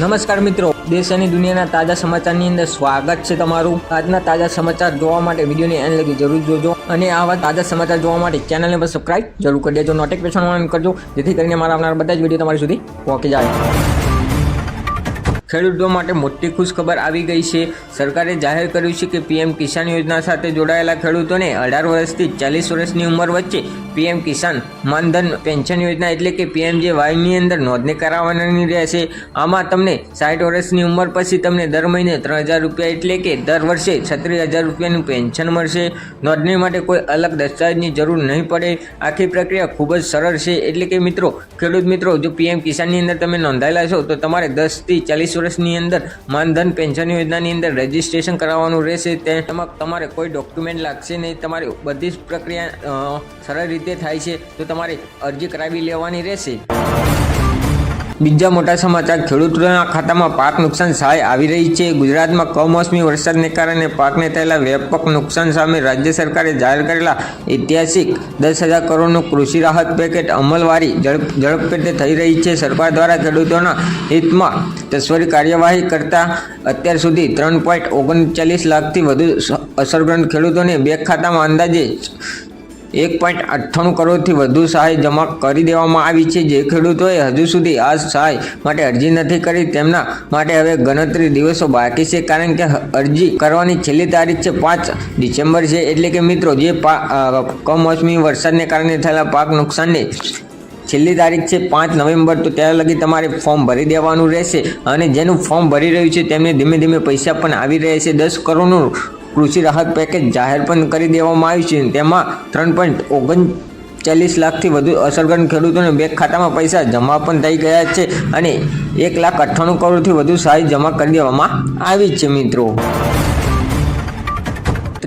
નમસ્કાર મિત્રો. દેશ અને દુનિયાના તાજા સમાચારની અંદર સ્વાગત છે તમારું. આજના તાજા સમાચાર જોવા માટે વિડીયોની એન્ડ લગી જરૂર જોજો અને આવા તાજા સમાચાર જોવા માટે ચેનલને પણ સબસ્ક્રાઇબ જરૂર કરી દેજો. નોટિફિકેશન ઓન કરજો. જેથી કરીને મારા આવનારા બધા જ વીડિયો તમારી સુધી પહોંચી જાય. ખેડૂતો માટે મોટી ખુશખબર આવી ગઈ છે. સરકારે જાહેર કર્યું છે કે પીએમ કિસાન યોજના સાથે જોડાયેલા ખેડૂતોને અઢાર વર્ષથી ચાલીસ વર્ષની ઉંમર વચ્ચે પીએમ કિસાન માનધન પેન્શન યોજના એટલે કે પીએમજે વાયની અંદર નોંધણી કરાવવાની રહેશે. આમાં તમને સાઠ વર્ષની ઉંમર પછી તમને દર મહિને ત્રણ હજાર રૂપિયા એટલે કે દર વર્ષે છત્રીસ હજાર રૂપિયાનું પેન્શન મળશે. નોંધણી માટે કોઈ અલગ દસ્તાવેજની જરૂર નહીં પડે. આખી પ્રક્રિયા ખૂબ જ સરળ છે. એટલે કે મિત્રો, ખેડૂત મિત્રો, જો પીએમ કિસાનની અંદર તમે નોંધાયેલા છો, તો તમારે દસથી ચાલીસ વર્ષની અંદર માનધન, પેન્શન યોજનાની અંદર રજીસ્ટ્રેશન કરાવવાનું રહેશે. તેમાં તમારે કોઈ ડોક્યુમેન્ટ લાગશે નહીં. તમારી બધી જ પ્રક્રિયા સરળ રીતે થાય છે. તો તમારે અરજી કરાવી લેવાની રહેશે. બીજા મોટા સમાચાર, ખેડૂતોના ખાતામાં પાક નુકસાન સહાય આવી રહી છે. ગુજરાતમાં કમોસમી વરસાદને કારણે પાકને થયેલા વ્યાપક નુકસાન સામે રાજ્ય સરકારે જાહેર કરેલા ઐતિહાસિક દસ હજાર કરોડનું કૃષિ રાહત પેકેટ અમલવારી ઝડપ ઝડપેટે થઈ રહી છે. સરકાર દ્વારા ખેડૂતોના હિતમાં તસ્વરી કાર્યવાહી કરતા અત્યાર સુધી ત્રણ પોઈન્ટ ઓગણચાલીસ લાખથી વધુ અસરગ્રસ્ત ખેડૂતોને બેંક ખાતામાં અંદાજે એક પોઈન્ટ અઠ્ઠાણું કરોડથી વધુ સહાય જમા કરી દેવામાં આવી છે. જે ખેડૂતોએ હજુ સુધી આ સહાય માટે અરજી નથી કરી. તેમના માટે હવે ગણતરી દિવસો બાકી છે, કારણ કે અરજી કરવાની છેલ્લી તારીખ છે પાંચ ડિસેમ્બર છે. એટલે કે મિત્રો, જે કમોસમી વરસાદને કારણે થયેલા પાક નુકસાનને છેલ્લી તારીખ છે પાંચ નવેમ્બર. તો ત્યાં લગી તમારે ફોર્મ ભરી દેવાનું રહેશે અને જેનું ફોર્મ ભરી રહ્યું છે તેમને ધીમે ધીમે પૈસા પણ આવી રહ્યા છે. દસ કરોડનું કૃષિ રાહત પેકેજ જાહેર પણ કરી દેવામાં આવ્યું છે. તેમાં ત્રણ પોઈન્ટ ઓગણચાલીસ લાખથી વધુ અસરગ્રસ્ત ખેડૂતોને બેંક ખાતામાં પૈસા જમા પણ થઈ ગયા છે અને એક લાખ અઠ્ઠાણું કરોડથી વધુ સહાય જમા કરી દેવામાં આવી છે મિત્રો.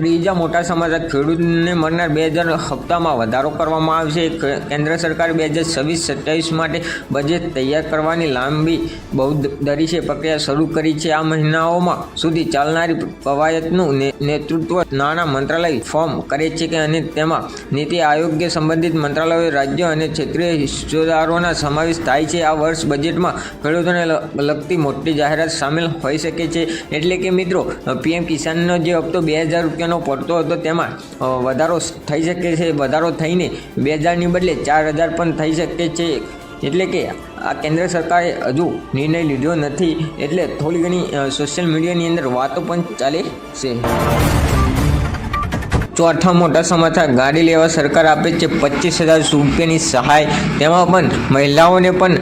ત્રીજા મોટા સમાચાર ખેડૂતને મળનાર બે હજાર હપ્તામાં વધારો કરવામાં આવશે. કેન્દ્ર સરકાર બે હજાર છવ્વીસ સત્યાવીસ માટે બજેટ તૈયાર કરવાની લાંબી બહુદરીશે પ્રક્રિયા શરૂ કરી છે. આ મહિનાઓમાં સુધી ચાલનારી કવાયતનું નેતૃત્વ નાણાં મંત્રાલય ફોર્મ કરે છે કે અને તેમાં નીતિ આયોગ્ય સંબંધિત મંત્રાલયો, રાજ્યો અને ક્ષેત્રીય હિસ્સેદારોના સમાવેશ થાય છે. આ વર્ષ બજેટમાં ખેડૂતોને લગતી મોટી જાહેરાત સામેલ હોઈ શકે છે. એટલે કે મિત્રો, પીએમ કિસાનનો જે હપ્તો બે હજાર રૂપિયાનો પડતો હતો તેમાં વધારો થઈ શકે છે, વધારો થઈને બે હજારની બદલે ચાર હજાર પણ થઈ શકે છે. એટલે કે આ કેન્દ્ર સરકારે હજુ નિર્ણય લીધો નથી. એટલે થોડી ઘણી સોશિયલ મીડિયાની અંદર વાતો પણ ચાલે છે. ચોથા મોટા સમાચાર. ગાડી લેવા સરકાર આપે છે પચીસ હજાર રૂપિયાની સહાય. તેમાં પણ મહિલાઓને પણ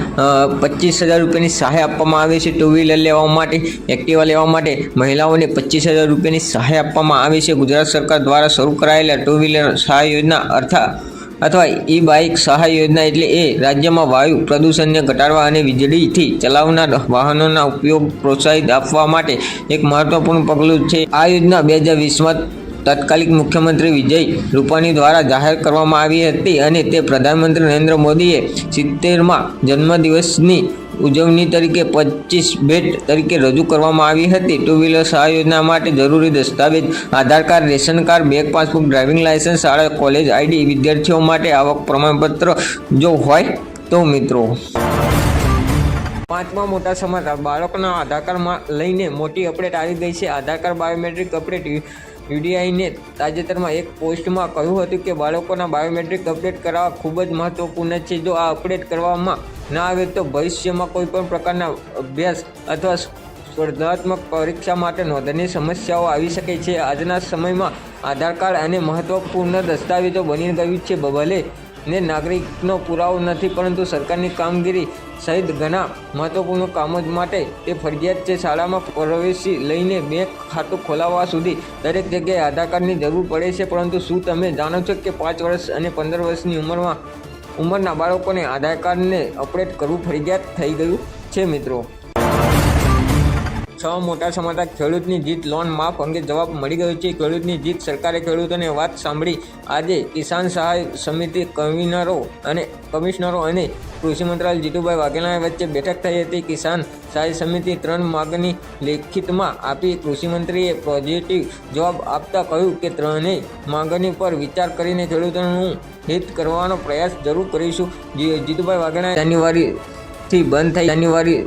પચીસ હજાર રૂપિયાની સહાય આપવામાં આવે છે. ટુ વ્હીલર લેવા માટે એક્ટિવા લેવા માટે મહિલાઓને પચીસ હજાર રૂપિયાની સહાય આપવામાં આવે છે. ગુજરાત સરકાર દ્વારા શરૂ કરાયેલા ટુ વ્હીલર સહાય યોજના અર્થા, અથવા ઈ બાઇક સહાય યોજના એટલે એ રાજ્યમાં વાયુ પ્રદૂષણને ઘટાડવા અને વીજળીથી ચલાવનાર વાહનોના ઉપયોગ પ્રોત્સાહિત આપવા માટે એક મહત્વપૂર્ણ પગલું છે. આ યોજના બે હજાર વીસમાં તત્કાલિક મુખ્યમંત્રી વિજય રૂપાણી દ્વારા જાહેર કરવામાં આવી હતી અને તે પ્રધાનમંત્રી નરેન્દ્ર મોદીએ સિત્તેરમાં જન્મદિવસની ઉજવણી તરીકે પચીસ ભેટ તરીકે રજૂ કરવામાં આવી હતી. ટુ વ્હીલર સહાય યોજના માટે જરૂરી દસ્તાવેજ, Aadhaar card, ration card bank passbook, driving licence, શાળા, કોલેજ આઈડી વિદ્યાર્થીઓ માટે આવક પ્રમાણપત્ર જો હોય તો મિત્રો. પાંચમા મોટા સમાચાર. બાળકોના આધાર કાર્ડમાં લઈને મોટી અપડેટ આવી ગઈ છે. આધાર કાર્ડ, બાયોમેટ્રિક અપડેટ યુડીઆઈને તાજેતરમાં એક પોસ્ટમાં કહ્યું હતું કે બાળકોના બાયોમેટ્રિક અપડેટ કરાવવા ખૂબ જ મહત્વપૂર્ણ છે. જો આ અપડેટ કરવામાં ના આવે તો ભવિષ્યમાં કોઈ પણ પ્રકારના અભ્યાસ અથવા સ્પર્ધાત્મક પરીક્ષા માટે નોંધણી સમસ્યાઓ આવી શકે છે. આજના સમયમાં આધાર કાર્ડ અને મહત્વપૂર્ણ દસ્તાવેજો બની ગયું છે. ભલે ને નાગરિકનો પુરાવો નથી, પરંતુ સરકારની કામગીરી સહિત ઘણા મહત્વપૂર્ણ કામો માટે તે ફરજિયાત છે. શાળામાં પ્રવેશી લઈને બેંક ખાતું ખોલાવવા સુધી દરેક જગ્યાએ આધાર કાર્ડની જરૂર પડે છે. પરંતુ શું તમે જાણો છો કે પાંચ વર્ષ અને પંદર વર્ષની ઉંમરમાં, ઉંમરના બાળકોને આધાર કાર્ડને અપડેટ કરવું ફરજિયાત થઈ ગયું છે મિત્રો? છ મોટા સમાચાર ખેડૂતની જીત લોન માફ અંગે જવાબ મળી ગયો છે. ખેડૂતની જીત સરકારે ખેડૂતોને વાત સાંભળી. આજે કિસાન સહાય સમિતિ કન્વીનરો અને કમિશનરો અને કૃષિ મંત્રાલય જીતુભાઈ વાઘેલા વચ્ચે બેઠક થઈ હતી. કિસાન સહાય સમિતિ ત્રણ માગની લેખિતમાં આપી કૃષિમંત્રીએ પોઝિટિવ જવાબ આપતા કહ્યું કે, ત્રણેય માંગણી પર વિચાર કરીને ખેડૂતોનું હિત કરવાનો પ્રયાસ જરૂર કરીશું. જીતુભાઈ વાઘેલા જાન્યુઆરીથી બંધ થઈ જાન્યુઆરી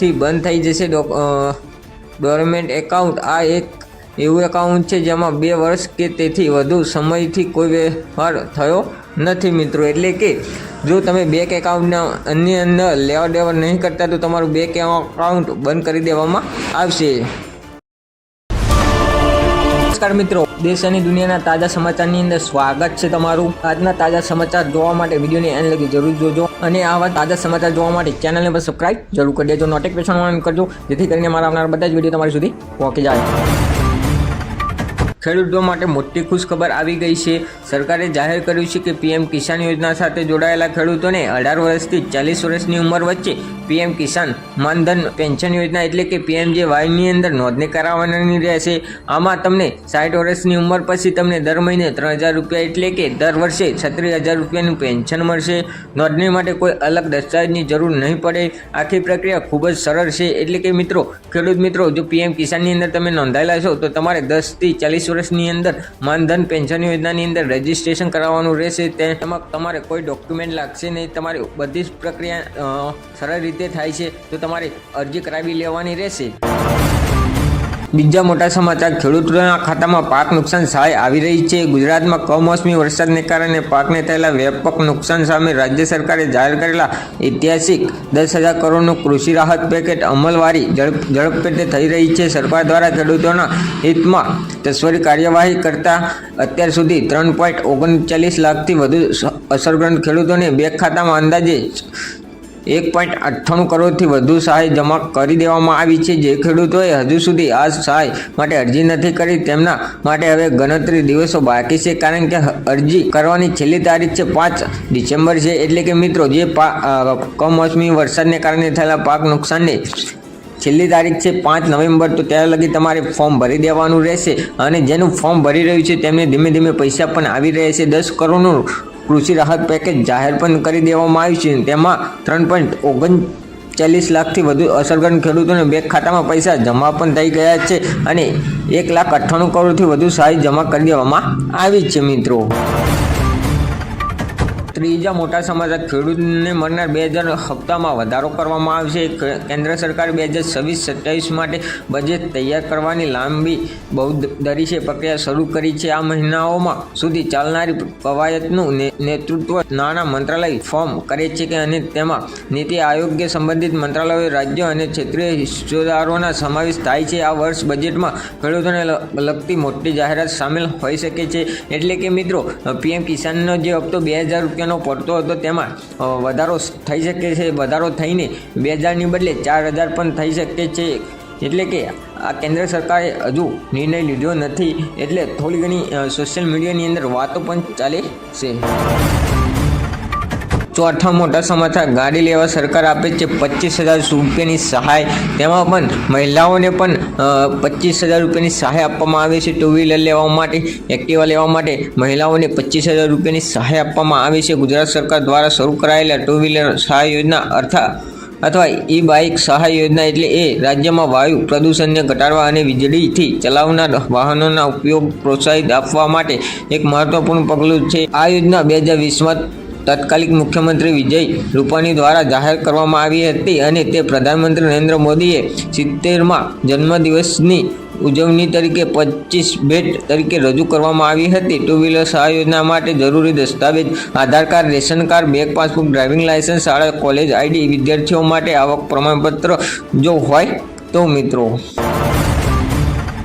થી બંધ થઈ જશે ડોરમેન્ટ એકાઉન્ટ આ એક એવું એકાઉન્ટ છે જેમાં બે વર્ષ કે તેથી વધુ સમયથી કોઈ વ્યવહાર થયો નથી મિત્રો. એટલે કે જો તમે બેંક એકાઉન્ટના અન્ય અંદર લેવા દેવા નહીં કરતા તો તમારું બેંક એકાઉન્ટ બંધ કરી દેવામાં આવશે. નમસ્કાર મિત્રો દેશ અને દુનિયાના તાજા સમાચારની અંદર સ્વાગત છે તમારું. આજના તાજા સમાચાર જોવા માટે વિડીયોની એન્ડ લગી જરૂર જોજો અને આવા તાજા સમાચાર જોવા માટે ચેનલને પણ સબસ્ક્રાઇબ જરૂર કરી દેજો. નોટિફિકેશન ઓન કરજો, જેથી કરીને મારા આવનારા બધા જ વીડિયો તમારી સુધી પહોંચી જાય. ખેડૂતો માટે મોટી ખુશખબર આવી ગઈ છે. સરકારે જાહેર કર્યું છે કે પીએમ કિસાન યોજના સાથે જોડાયેલા ખેડૂતોને અઢાર વર્ષથી ચાલીસ વર્ષની ઉંમર વચ્ચે પીએમ કિસાન માનધન પેન્શન યોજના એટલે કે પીએમજે વાયની અંદર નોંધણી કરાવવાની રહેશે. આમાં તમને સાઠ વર્ષની ઉંમર પછી તમને દર મહિને ત્રણ હજાર રૂપિયા એટલે કે દર વર્ષે છત્રીસ હજાર રૂપિયાનું પેન્શન મળશે. નોંધણી માટે કોઈ અલગ દસ્તાવેજની જરૂર નહીં પડે. આખી પ્રક્રિયા ખૂબ જ સરળ છે. એટલે કે મિત્રો, ખેડૂત મિત્રો, જો પીએમ કિસાનની અંદર તમે નોંધાયેલા છો, તો તમારે દસથી ચાલીસ વર્ષની અંદર માનધન પેન્શન યોજનાની અંદર રજીસ્ટ્રેશન કરાવવાનું રહેશે. તેમાં તમારે કોઈ ડોક્યુમેન્ટ લાગશે નહીં. તમારી બધી જ પ્રક્રિયા સરળ રીતે થાય છે. તો તમારે અરજી કરાવી લેવાની રહેશે. બીજા મોટા સમાચાર, ખેડૂતોના ખાતામાં પાક નુકસાન સહાય આવી રહી છે. ગુજરાતમાં કમોસમી વરસાદને કારણે પાકને થયેલા વ્યાપક નુકસાન સામે રાજ્ય સરકારે જાહેર કરેલા ઐતિહાસિક દસ હજાર કરોડનું કૃષિ રાહત પેકેટ અમલવારી ઝડપ, ઝડપેટે થઈ રહી છે. સરકાર દ્વારા ખેડૂતોના હિતમાં તસ્વરી કાર્યવાહી કરતા અત્યાર સુધી ત્રણ પોઈન્ટ ઓગણચાલીસ લાખથી વધુ અસરગ્રસ્ત ખેડૂતોને બેંક ખાતામાં અંદાજે એક પોઈન્ટ અઠ્ઠાણું કરોડથી વધુ સહાય જમા કરી દેવામાં આવી છે. જે ખેડૂતોએ હજુ સુધી આ સહાય માટે અરજી નથી કરી. તેમના માટે હવે ગણતરી દિવસો બાકી છે, કારણ કે અરજી કરવાની છેલ્લી તારીખ છે પાંચ ડિસેમ્બર છે. એટલે કે મિત્રો, જે કમોસમી વરસાદને કારણે થયેલા પાક નુકસાનને છેલ્લી તારીખ છે પાંચ નવેમ્બર. તો ત્યાં લગી તમારે ફોર્મ ભરી દેવાનું રહેશે અને જેનું ફોર્મ ભરી રહ્યું છે તેમને ધીમે ધીમે પૈસા પણ આવી રહ્યા છે. દસ કરોડનું કૃષિ રાહત પેકેજ જાહેર પણ કરી દેવામાં આવ્યું છે. તેમાં ત્રણ પોઈન્ટ ઓગણચાલીસ લાખથી વધુ અસરગ્રસ્ત ખેડૂતોને બેંક ખાતામાં પૈસા જમા પણ થઈ ગયા છે અને એક લાખ અઠ્ઠાણું કરોડથી વધુ સહાય જમા કરી દેવામાં આવી છે મિત્રો. ત્રીજા મોટા સમાચાર ખેડૂતને મળનાર બે હજાર હપ્તામાં વધારો કરવામાં આવશે. કેન્દ્ર સરકાર બે હજાર છવ્વીસ સત્યાવીસ માટે બજેટ તૈયાર કરવાની લાંબી બહુદરી છે પ્રક્રિયા શરૂ કરી છે. આ મહિનાઓમાં સુધી ચાલનારી કવાયતનું નેતૃત્વ નાણાં મંત્રાલય ફોર્મ કરે છે કે અને તેમાં નીતિ આયોગ્ય સંબંધિત મંત્રાલયો, રાજ્યો અને ક્ષેત્રીય હિસ્સેદારોના સમાવેશ થાય છે. આ વર્ષ બજેટમાં ખેડૂતોને લગતી મોટી જાહેરાત સામેલ હોઈ શકે છે. એટલે કે મિત્રો, પીએમ કિસાનનો જે હપ્તો બે હજાર રૂપિયાનો પડતો હતો, તેમાં વધારો થઈ શકે છે, વધારો થઈને બે હજારની બદલે ચાર હજાર પણ થઈ શકે છે. એટલે કે આ કેન્દ્ર સરકારે હજુ નિર્ણય લીધો નથી, એટલે થોડી ઘણી સોશિયલ મીડિયાની અંદર વાતો પણ ચાલે છે. ચોથા મોટા સમાચાર. ગાડી લેવા સરકાર આપે છે પચીસ હજાર રૂપિયાની સહાય. તેમાં પણ મહિલાઓને પણ પચીસ હજાર રૂપિયાની સહાય આપવામાં આવે છે. ટુ વ્હીલર લેવા માટે એક્ટિવા લેવા માટે મહિલાઓને પચીસ હજાર રૂપિયાની સહાય આપવામાં આવે છે. ગુજરાત સરકાર દ્વારા શરૂ કરાયેલા ટુ વ્હીલર સહાય યોજના અર્થાત, અથવા ઈ બાઇક સહાય યોજના એટલે એ રાજ્યમાં વાયુ પ્રદૂષણને ઘટાડવા અને વીજળીથી ચલાવનાર વાહનોના ઉપયોગ પ્રોત્સાહિત આપવા માટે એક મહત્વપૂર્ણ પગલું છે. આ યોજના બે હજાર વીસમાં તત્કાલિક મુખ્યમંત્રી વિજય રૂપાણી દ્વારા જાહેર કરવામાં આવી હતી અને તે પ્રધાનમંત્રી નરેન્દ્ર મોદીએ સિત્તેરમાં જન્મદિવસની ઉજવણી તરીકે પચીસ ભેટ તરીકે રજૂ કરવામાં આવી હતી. ટુ વ્હીલર સહાય યોજના માટે જરૂરી દસ્તાવેજ, Aadhaar card, ration card bank passbook, driving licence શાળા, કોલેજ આઈડી, વિદ્યાર્થીઓ માટે આવક પ્રમાણપત્ર જો હોય તો મિત્રો.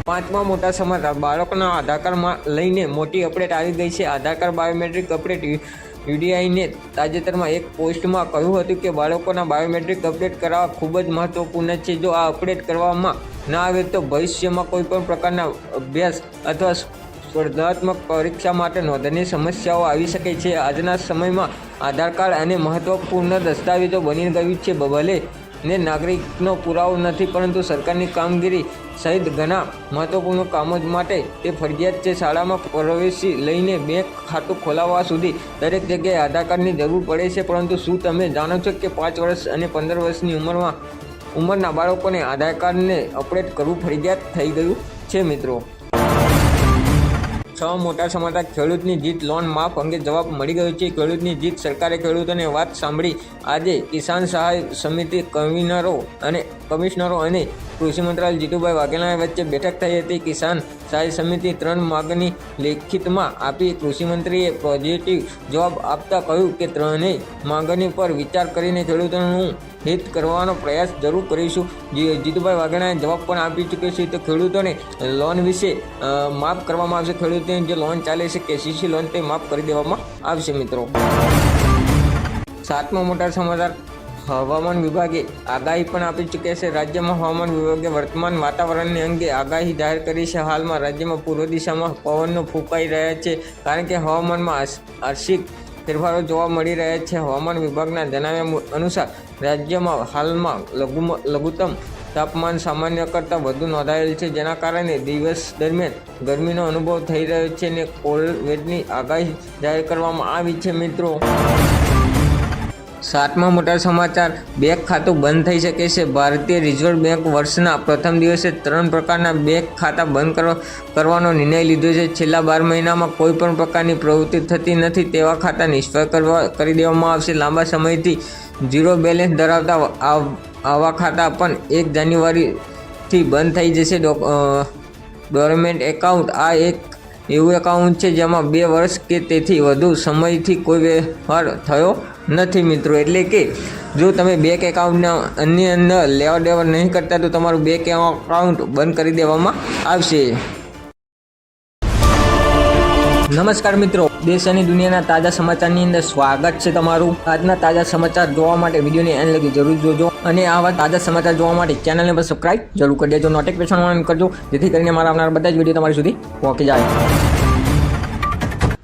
પાંચમા મોટા સમાચાર. બાળકોના આધાર કાર્ડમાં લઈને મોટી અપડેટ આવી ગઈ છે. આધાર કાર્ડ, બાયોમેટ્રિક અપડેટ યુડીઆઈને તાજેતરમાં એક પોસ્ટમાં કહ્યું હતું કે બાળકોના બાયોમેટ્રિક અપડેટ કરાવવા ખૂબ જ મહત્વપૂર્ણ છે. જો આ અપડેટ કરવામાં ના આવે તો ભવિષ્યમાં કોઈ પણ પ્રકારના અભ્યાસ અથવા સ્પર્ધાત્મક પરીક્ષા માટે નોંધણી સમસ્યાઓ આવી શકે છે. આજના સમયમાં આધાર કાર્ડ અને મહત્વપૂર્ણ દસ્તાવેજો બની ગયું છે. ભલે ને નાગરિકનો પુરાવો નથી, પરંતુ સરકારની કામગીરી સહિત ઘણા મહત્વપૂર્ણ કામો માટે તે ફરજિયાત છે. શાળામાં પ્રવેશી લઈને બેંક ખાતું ખોલાવવા સુધી દરેક જગ્યાએ આધાર કાર્ડની જરૂર પડે છે. પરંતુ શું તમે જાણો છો કે પાંચ વર્ષ અને પંદર વર્ષની ઉંમરમાં, ઉંમરના બાળકોને આધાર કાર્ડને અપડેટ કરવું ફરજિયાત થઈ ગયું છે મિત્રો? છ મોટા સમાચાર. ખેડૂતની જીત લોન માફ અંગે જવાબ મળી ગયો છે. ખેડૂતની જીત સરકારે ખેડૂતોને વાત સાંભળી. આજે કિસાન સહાય સમિતિ કન્વીનરો અને કમિશનરો અને કૃષિ મંત્રાલય જીતુભાઈ વાઘેલા વચ્ચે બેઠક થઈ હતી. કિસાન સહાય સમિતિ ત્રણ માગણી લેખિતમાં આપી. કૃષિમંત્રીએ પોઝિટિવ જવાબ આપતા કહ્યું કે, ત્રણેય માંગણી પર વિચાર કરીને ખેડૂતોનું હિત કરવાનો પ્રયાસ જરૂર કરીશું. જીતુભાઈ વાઘેલાએ જવાબ પણ આપી ચૂક્યો છે તો ખેડૂતોને લોન વિશે માફ કરવામાં આવશે. ખેડૂતોની જે લોન ચાલે છે, કેસીસી લોન તે માફ કરી દેવામાં આવશે. મિત્રો, સાતમો મોટા સમાચાર. હવામાન વિભાગે આગાહી પણ આપી ચૂક્યા છે. રાજ્યમાં હવામાન વિભાગે વર્તમાન વાતાવરણની અંગે આગાહી જાહેર કરી છે. હાલમાં રાજ્યમાં પૂર્વ દિશામાં પવનો ફૂંકાઈ રહ્યા છે કારણ કે હવામાનમાં આર્શિક ફેરફારો જોવા મળી રહ્યા છે. હવામાન વિભાગના જણાવ્યા અનુસાર રાજ્યમાં હાલમાં લઘુ લઘુત્તમ તાપમાન સામાન્ય કરતાં વધુ નોંધાયેલ છે, જેના કારણે દિવસ દરમિયાન ગરમીનો અનુભવ થઈ રહ્યો છે અને કોલ્ડ વેટની આગાહી જાહેર કરવામાં આવી છે મિત્રો. સાતમા મોટા સમાચાર, બેંક ખાતું બંધ થઈ શકે છે. ભારતીય રિઝર્વ બેંક વર્ષના પ્રથમ દિવસે ત્રણ પ્રકારના બેંક ખાતા બંધ કરવા કરવાનો નિર્ણય લીધો છે. છેલ્લા બાર મહિનામાં કોઈ પણ પ્રકારની પ્રવૃત્તિ થતી નથી. તેવા ખાતા નિષ્ફળ કરવા, કરી દેવામાં આવશે. લાંબા સમયથી ઝીરો બેલેન્સ ધરાવતા આવ- ખાતા પણ એક જાન્યુઆરીથી બંધ થઈ જશે. ડોરમેન્ટ એકાઉન્ટ આ એક એવું એકાઉન્ટ છે જેમાં બે વર્ષ કે તેથી વધુ સમયથી કોઈ વ્યવહાર થયો નથી મિત્રો, એટલે કે જો તમે બેંક એકાઉન્ટના અન્ય અંદર લેવા દેવા નહીં કરતા તો તમારું બેંક એકાઉન્ટ બંધ કરી દેવામાં આવશે. નમસ્કાર મિત્રો, દેશ અને દુનિયાના તાજા સમાચારની અંદર સ્વાગત છે તમારું. આજના તાજા સમાચાર જોવા માટે વિડીયોની એન્ડ લગી જરૂર જોજો અને આવા તાજા સમાચાર જોવા માટે ચેનલને પણ સબસ્ક્રાઇબ જરૂર કરી દેજો. નોટિફિકેશન ઓન કરજો, જેથી કરીને મારા આવનારા બધા જ વીડિયો તમારી સુધી પહોંચી જાય.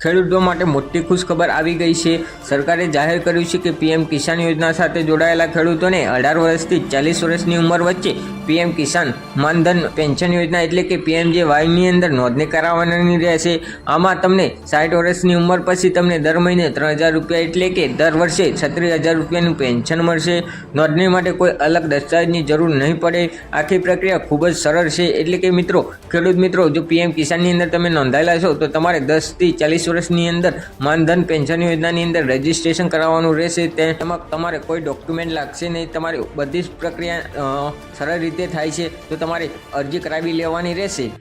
ખેડૂતો માટે મોટી ખુશખબર આવી ગઈ છે. સરકારે જાહેર કર્યું છે કે પીએમ કિસાન યોજના સાથે જોડાયેલા ખેડૂતોને અઢાર વર્ષથી ચાલીસ વર્ષની ઉંમર વચ્ચે પીએમ કિસાન માનધન પેન્શન યોજના એટલે કે પીએમજેવાયની અંદર નોંધણી કરાવવાની રહેશે. આમાં તમને સાઠ વર્ષની ઉંમર પછી તમને દર મહિને ત્રણ હજાર રૂપિયા એટલે કે દર વર્ષે છત્રીસ હજાર રૂપિયાનું પેન્શન મળશે. નોંધણી માટે કોઈ અલગ દસ્તાવેજની જરૂર નહીં પડે. આખી પ્રક્રિયા ખૂબ જ સરળ છે. એટલે કે મિત્રો, ખેડૂત મિત્રો, જો પીએમ કિસાનની અંદર તમે નોંધાયેલા છો, તો તમારે દસથી ચાલીસ વર્ષની અંદર માનધન પેન્શન યોજનાની અંદર રજીસ્ટ્રેશન કરાવવાનું રહેશે. તેમાં તમારે કોઈ ડોક્યુમેન્ટ લાગશે નહીં. તમારી બધી જ પ્રક્રિયા સરળ રીતે થાય છે. તો તમારે અરજી કરાવી લેવાની રહેશે.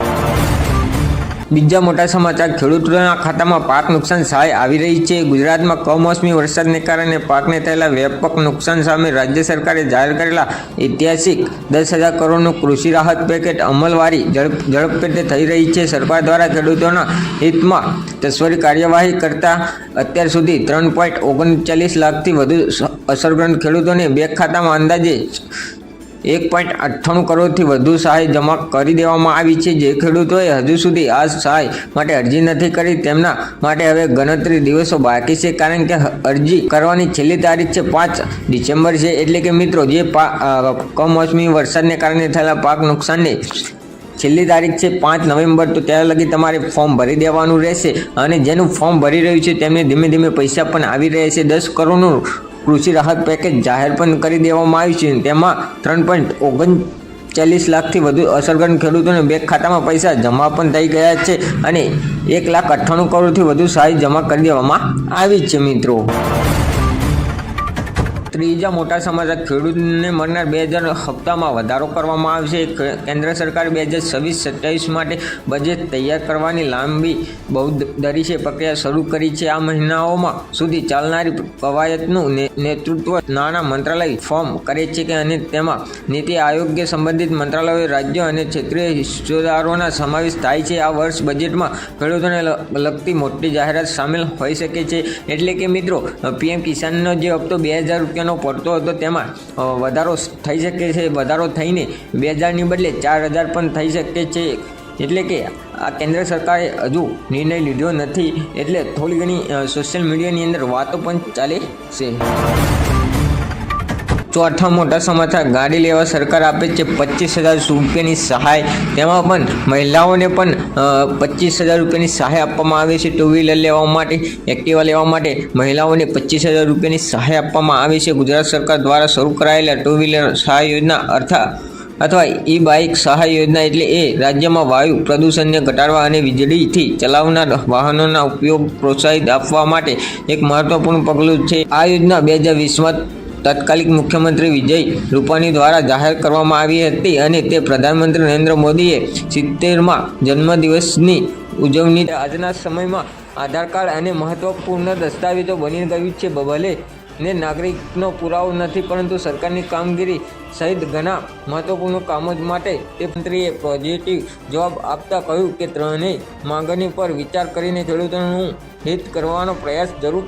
બીજા મોટા સમાચાર, ખેડૂતોના ખાતામાં પાક નુકસાન સહાય આવી રહી છે. ગુજરાતમાં કમોસમી વરસાદને કારણે પાકને થયેલા વ્યાપક નુકસાન સામે રાજ્ય સરકારે જાહેર કરેલા ઐતિહાસિક દસ હજાર કરોડનું કૃષિ રાહત પેકેટ અમલવારી ઝડપ, ઝડપેટે થઈ રહી છે. સરકાર દ્વારા ખેડૂતોના હિતમાં તસ્વરી કાર્યવાહી કરતા અત્યાર સુધી ત્રણ પોઈન્ટ ઓગણચાલીસ લાખથી વધુ અસરગ્રસ્ત ખેડૂતોને બેંક ખાતામાં અંદાજે એક પોઈન્ટ અઠ્ઠાણું કરોડથી વધુ સહાય જમા કરી દેવામાં આવી છે. જે ખેડૂતોએ હજુ સુધી આ સહાય માટે અરજી નથી કરી. તેમના માટે હવે ગણતરી દિવસો બાકી છે કારણ કે અરજી કરવાની છેલ્લી તારીખ છે પાંચ ડિસેમ્બર છે. એટલે કે મિત્રો, જે કમોસમી વરસાદને કારણે થયેલા પાક નુકસાનને છેલ્લી તારીખ છે પાંચ નવેમ્બર, તો ત્યાં લગી તમારે ફોર્મ ભરી દેવાનું રહેશે અને જેનું ફોર્મ ભરી રહ્યું છે તેમને ધીમે ધીમે પૈસા પણ આવી રહ્યા છે. દસ કરોડનું કૃષિ રાહત પેકેજ જાહેર પણ કરી દેવામાં આવ્યું છે તેમાં ત્રણ પોઈન્ટ ઓગણચાલીસ લાખથી વધુ અસરગ્રસ્ત ખેડૂતોને બેંક ખાતામાં પૈસા જમા પણ થઈ ગયા છે અને એક લાખ અઠ્ઠાણું કરોડથી વધુ સહાય જમા કરી દેવામાં આવી છે મિત્રો. ત્રીજા મોટા સમાચાર, ખેડૂતને મળનાર બે હજાર હપ્તામાં વધારો કરવામાં આવશે. કેન્દ્ર સરકાર બે હજાર છવ્વીસ સત્યાવીસ માટે બજેટ તૈયાર કરવાની લાંબી બહુદરીશે પ્રક્રિયા શરૂ કરી છે. આ મહિનાઓમાં સુધી ચાલનારી કવાયતનું નેતૃત્વ નાણાં મંત્રાલય ફોર્મ કરે છે કે અને તેમાં નીતિ આયોગ્ય સંબંધિત મંત્રાલયો, રાજ્યો અને ક્ષેત્રીય હિસ્સેદારોના સમાવેશ થાય છે. આ વર્ષ બજેટમાં ખેડૂતોને લગતી મોટી જાહેરાત સામેલ હોઈ શકે છે. એટલે કે મિત્રો, પીએમ કિસાનનો જે હપ્તો બે હજાર રૂપિયાનો પડતો હતો તેમાં વધારો થઈ શકે છે, વધારો થઈને બે હજારની બદલે ચાર હજાર પણ થઈ શકે છે. એટલે કે આ કેન્દ્ર સરકારે હજુ નિર્ણય લીધો નથી. એટલે થોડી ઘણી સોશિયલ મીડિયાની અંદર વાતો પણ ચાલે છે. ચોથા મોટા સમાચાર. ગાડી લેવા સરકાર આપે છે પચીસ હજાર રૂપિયાની સહાય. તેમાં પણ મહિલાઓને પણ પચીસ હજાર રૂપિયાની સહાય આપવામાં આવે છે. ટુ વ્હીલર લેવા માટે એક્ટિવા લેવા માટે મહિલાઓને પચીસ હજાર રૂપિયાની સહાય આપવામાં આવે છે. ગુજરાત સરકાર દ્વારા શરૂ કરાયેલા ટુ વ્હીલર સહાય યોજના અર્થાત અથવા ઈ બાઇક સહાય યોજના એટલે એ રાજ્યમાં વાયુ પ્રદૂષણને ઘટાડવા અને વીજળીથી ચલાવનાર વાહનોના ઉપયોગ પ્રોત્સાહિત આપવા માટે એક મહત્વપૂર્ણ પગલું છે. આ યોજના બે હજાર વીસમાં તત્કાલિક મુખ્યમંત્રી વિજય રૂપાણી દ્વારા જાહેર કરવામાં આવી હતી અને તે પ્રધાનમંત્રી નરેન્દ્ર મોદીએ સિત્તેરમાં જન્મદિવસની ઉજવણી આજના સમયમાં આધાર કાર્ડ અને મહત્વપૂર્ણ દસ્તાવેજો બની ગયું છે. ભલે ને નાગરિકનો પુરાવો નથી, પરંતુ સરકારની કામગીરી સહિત ઘણા મહત્વપૂર્ણ કામો માટે તે મંત્રીએ પોઝિટિવ જવાબ આપતા કહ્યું કે ત્રણેય માંગણી પર વિચાર કરીને ખેડૂતોનું હિત કરવાનો પ્રયાસ જરૂર